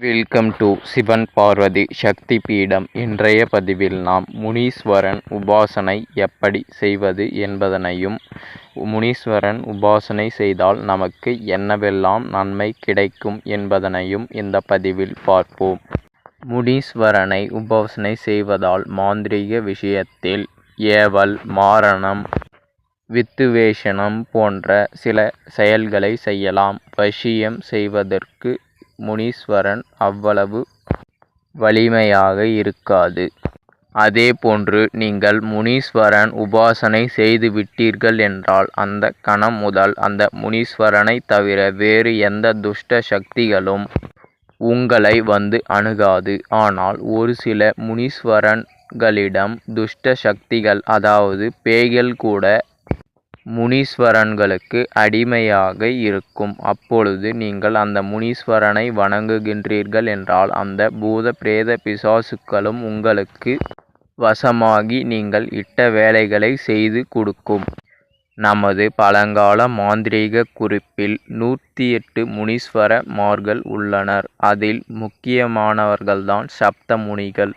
Welcome to Sivan Parvati Shakti Peetham இன்றைய பதிவில் நாம் முனீஸ்வரன் உபாசனை எப்படி செய்வது என்பதனையும் முனீஸ்வரன் உபாசனை செய்தால் நமக்கு என்னவெல்லாம் நன்மை கிடைக்கும் என்பதனையும் இந்த பதிவில் பார்ப்போம். முனீஸ்வரனை உபாசனை செய்வதால் மாந்திரீக விஷயத்தில் ஏவல் மாரணம் வித்துவேஷனம் போன்ற சில செயல்களை செய்யலாம். வசியம் செய்வதற்கு முனீஸ்வரன் அவ்வளவு வலிமையாக இருக்காது. அதேபோன்று நீங்கள் முனீஸ்வரன் உபாசனை செய்து விட்டீர்கள் என்றால் அந்த கணம் முதல் அந்த முனீஸ்வரனை தவிர வேறு எந்த துஷ்ட சக்திகளும் உங்களை வந்து அணுகாது. ஆனால் ஒரு சில முனீஸ்வரன்களிடம் துஷ்ட சக்திகள் அதாவது பேய்கள் கூட முனீஸ்வரன்களுக்கு அடிமையாக இருக்கும். அப்பொழுது நீங்கள் அந்த முனீஸ்வரனை வணங்குகின்றீர்கள் என்றால் அந்த பூத பிரேத பிசாசுக்களும் உங்களுக்கு வசமாகி நீங்கள் இட்ட வேலைகளை செய்து கொடுக்கும். நமது பழங்கால மாந்திரீக குறிப்பில் நூற்றி எட்டு முனீஸ்வரமார்கள் உள்ளனர். அதில் முக்கியமானவர்கள்தான் சப்த முனிகள்.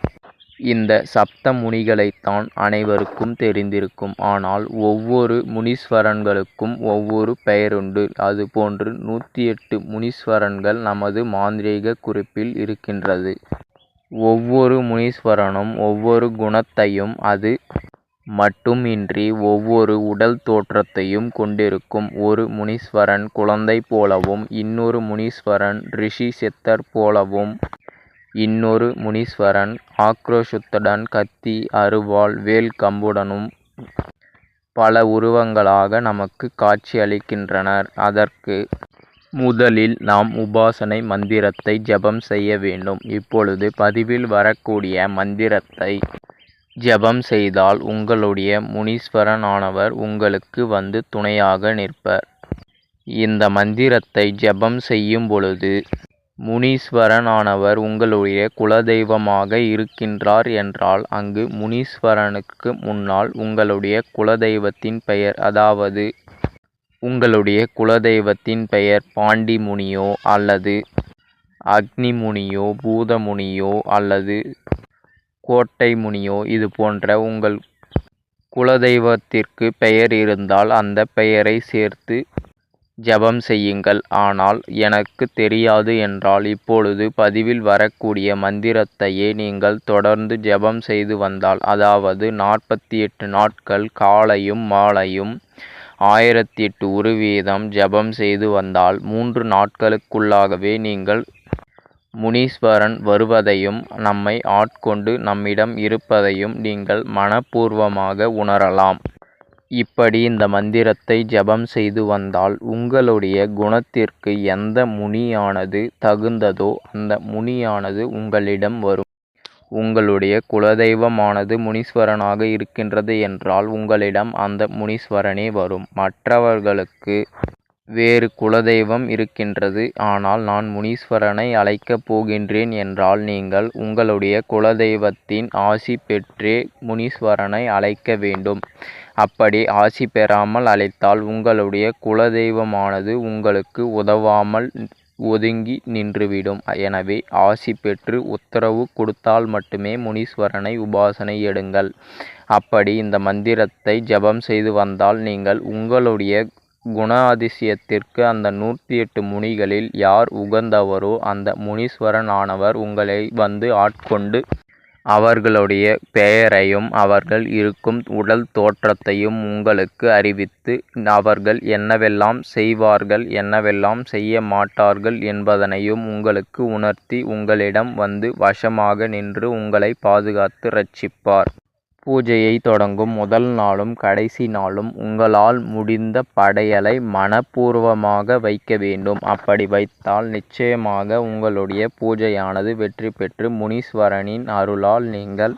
இந்த சப்த முனிகளைத்தான் அனைவருக்கும் தெரிந்திருக்கும். ஆனால் ஒவ்வொரு முனீஸ்வரன்களுக்கும் ஒவ்வொரு பெயருண்டு. அதுபோன்று நூற்றி எட்டு முனீஸ்வரன்கள் நமது மாந்திரீக குறிப்பில் இருக்கின்றது. ஒவ்வொரு முனீஸ்வரனும் ஒவ்வொரு குணத்தையும் அது மட்டுமின்றி ஒவ்வொரு உடல் தோற்றத்தையும் கொண்டிருக்கும். ஒரு முனீஸ்வரன் குழந்தை போலவும் இன்னொரு முனீஸ்வரன் ரிஷி சித்தர் போலவும் இன்னொரு முனீஸ்வரன் ஆக்ரோஷத்துடன் கத்தி அருவாள் வேல் கம்புடனும் பல உருவங்களாக நமக்கு காட்சியளிக்கின்றனர். அதற்கு முதலில் நாம் உபாசனை மந்திரத்தை ஜபம் செய்ய வேண்டும். இப்பொழுது பதிவில் வரக்கூடிய மந்திரத்தை ஜபம் செய்தால் உங்களுடைய முனீஸ்வரனானவர் உங்களுக்கு வந்து துணையாக நிற்பர். இந்த மந்திரத்தை ஜபம் செய்யும் பொழுது முனீஸ்வரனானவர் உங்களுடைய குலதெய்வமாக இருக்கின்றார் என்றால் அங்கு முனீஸ்வரனுக்கு முன்னால் உங்களுடைய குலதெய்வத்தின் பெயர் அதாவது உங்களுடைய குலதெய்வத்தின் பெயர் பாண்டி முனியோ அல்லது அக்னி முனியோ பூதமுனியோ அல்லது கோட்டை முனியோ இது போன்ற உங்கள் குலதெய்வத்திற்கு பெயர் இருந்தால் அந்த பெயரை சேர்த்து ஜபம் செய்யுங்கள். ஆனால் எனக்கு தெரியாது என்றால் இப்பொழுது பதிவில் வரக்கூடிய மந்திரத்தையே நீங்கள் தொடர்ந்து ஜபம் செய்து வந்தால் அதாவது நாற்பத்தி எட்டு நாட்கள் காலையும் மாலையும் ஆயிரத்தி எட்டு ஒரு வீதம் ஜபம் செய்து வந்தால் மூன்று நாட்களுக்குள்ளாகவே நீங்கள் முனீஸ்வரன் வருவதையும் நம்மை ஆட்கொண்டு நம்மிடம் இருப்பதையும் நீங்கள் மனப்பூர்வமாக உணரலாம். இப்படி இந்த மந்திரத்தை ஜபம் செய்து வந்தால் உங்களுடைய குணத்திற்கு எந்த முனியானது தகுந்ததோ அந்த முனியானது உங்களிடம் வரும். உங்களுடைய குலதெய்வமானது முனீஸ்வரனாக இருக்கின்றது என்றால் உங்களிடம் அந்த முனீஸ்வரனே வரும். மற்றவர்களுக்கு வேறு குலதெய்வம் இருக்கின்றது. ஆனால் நான் முனீஸ்வரனை அழைக்கப் போகின்றேன் என்றால் நீங்கள் உங்களுடைய குலதெய்வத்தின் ஆசி பெற்றே முனீஸ்வரனை அழைக்க வேண்டும். அப்படி ஆசி பெறாமல் அழைத்தால் உங்களுடைய குலதெய்வமானது உங்களுக்கு உதவாமல் ஒதுங்கி நின்றுவிடும். எனவே ஆசி பெற்று உத்தரவு கொடுத்தால் மட்டுமே முனீஸ்வரனை உபாசனை எடுங்கள். அப்படி இந்த மந்திரத்தை ஜபம் செய்து வந்தால் நீங்கள் உங்களுடைய குணாதிசயத்திற்கு அந்த நூற்றி எட்டு முனிகளில் யார் உகந்தவரோ அந்த முனீஸ்வரனானவர் உங்களை வந்து ஆட்கொண்டு அவர்களுடைய பெயரையும் அவர்கள் இருக்கும் உடல் தோற்றத்தையும் உங்களுக்கு அறிவித்து அவர்கள் என்னவெல்லாம் செய்வார்கள் என்னவெல்லாம் செய்ய மாட்டார்கள் என்பதனையும் உங்களுக்கு உணர்த்தி உங்களிடம் வந்து வசமாக நின்று உங்களை பாதுகாத்து ரட்சிப்பார். பூஜையை தொடங்கும் முதல் நாளும் கடைசி நாளும் உங்களால் முடிந்த படையலை மனப்பூர்வமாக வைக்க வேண்டும். அப்படி வைத்தால் நிச்சயமாக உங்களுடைய பூஜையானது வெற்றி பெற்று முனீஸ்வரனின் அருளால் நீங்கள்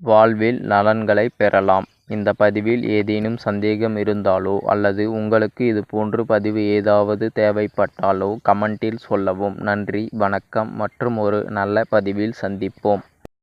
வாழ்வில் நலன்களை பெறலாம். இந்த பதிவில் ஏதேனும் சந்தேகம் இருந்தாலோ அல்லது உங்களுக்கு இது போன்று பதிவு ஏதாவது தேவைப்பட்டாலோ கமெண்டில் சொல்லவும். நன்றி வணக்கம் மற்றும் ஒரு நல்ல பதிவில் சந்திப்போம்.